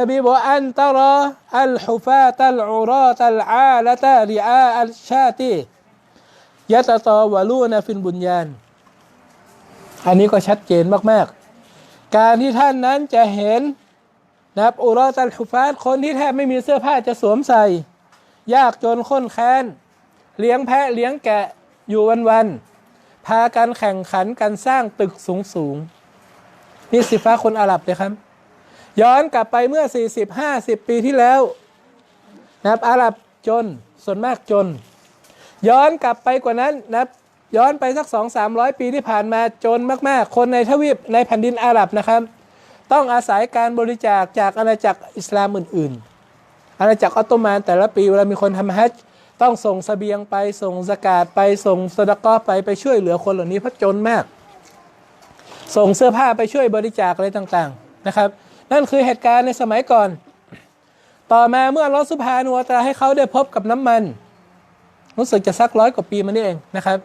นบีบอกอันตรออัลฮุฟาตัลอุรอตัลอาละตะริอาอัลชาติยะตะตอวะลูนฟินบุญญาน อันนี้ก็ชัดเจนมาก ๆ การที่ท่านนั้นจะเห็นนะครับอุรอตัลฮุฟาตคนที่แทบไม่มีเสื้อผ้าจะสวมใส่ ยากจนข้นแค้น เลี้ยงแพะเลี้ยงแกะอยู่วัน ๆ พากันแข่งขันกันสร้างตึกสูง ๆ นี่สิฟ้าคนอาหรับเลยครับ ย้อนกลับไปเมื่อ 40-50 ปีที่แล้วนะครับอาหรับจนส่วนมากจน ย้อนกลับไปกว่านั้นนะครับย้อนไปสัก 2-300 ปีที่ผ่านมาจนมากๆ คนในทวีปในแผ่นดินอาหรับนะครับ ต้องอาศัยการบริจาคจากอาณาจักรอิสลามอื่น ๆ อาณาจักรออตโตมันแต่ละปีเวลามีคนทำฮัจต้องส่งเสบียงไปส่งสกาดไปส่งสดกอไปไปช่วยเหลือคนเหล่านี้เพราะจนมาก ส่งเสื้อผ้าไปช่วยบริจาคอะไรต่างๆนะครับ นั่นคือเหตุการณ์ในสมัยก่อน ต่อมาเมื่อลอสุบฮานุวตาให้เขาได้พบกับน้ำมัน รู้สึกจะสักร้อยกว่าปีมานี่เองนะครับ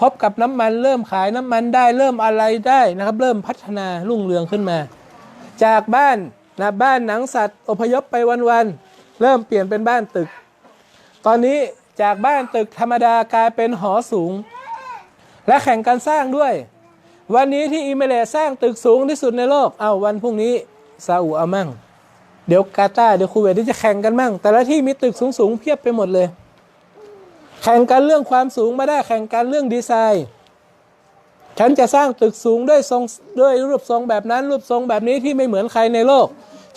พบกับน้ำมันเริ่มขายน้ำมันได้เริ่มอะไรได้นะครับ เริ่มพัฒนารุ่งเรืองขึ้นมา จากบ้านนะบ้านหนังสัตว์อพยพไปวันๆเริ่มเปลี่ยนเป็นบ้านตึก ตอนนี้จากบ้านตึกธรรมดากลายเป็นหอสูง และแข่งกันสร้างด้วย วันนี้ที่อิมเมเลสร้างตึกสูงที่สุดในโลก เอาวันพรุ่งนี้ ซาอุอามั่ง เดี๋ยวกาตาร์เดี๋ยวคูเวตที่จะแข่งกันมั่ง แต่ละที่มีตึกสูงๆเพียบไปหมดเลย แข่งกันเรื่องความสูงไมาได้แข่งกันเรื่องดีไซน์ ฉันจะสร้างตึกสูงด้วยทรงด้วยรูปทรงแบบนั้นรูปทรงแบบนี้ที่ไม่เหมือนใครในโลก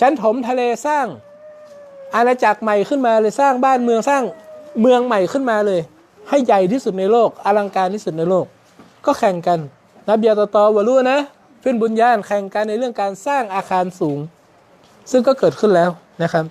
ฉันถมทะเลสร้าง อาณาจักรใหม่ขึ้นมาเลยสร้างบ้านเมืองสร้างเมืองใหม่ขึ้นมาเลย ให้ใหญ่ที่สุดในโลก อลังการที่สุดในโลก ก็แข่งกันนับเบียตอตอวะรู้นะ ฟินบุญญาณแข่งกันในเรื่องการสร้างอาคารสูง ซึ่งก็เกิดขึ้นแล้วนะครับ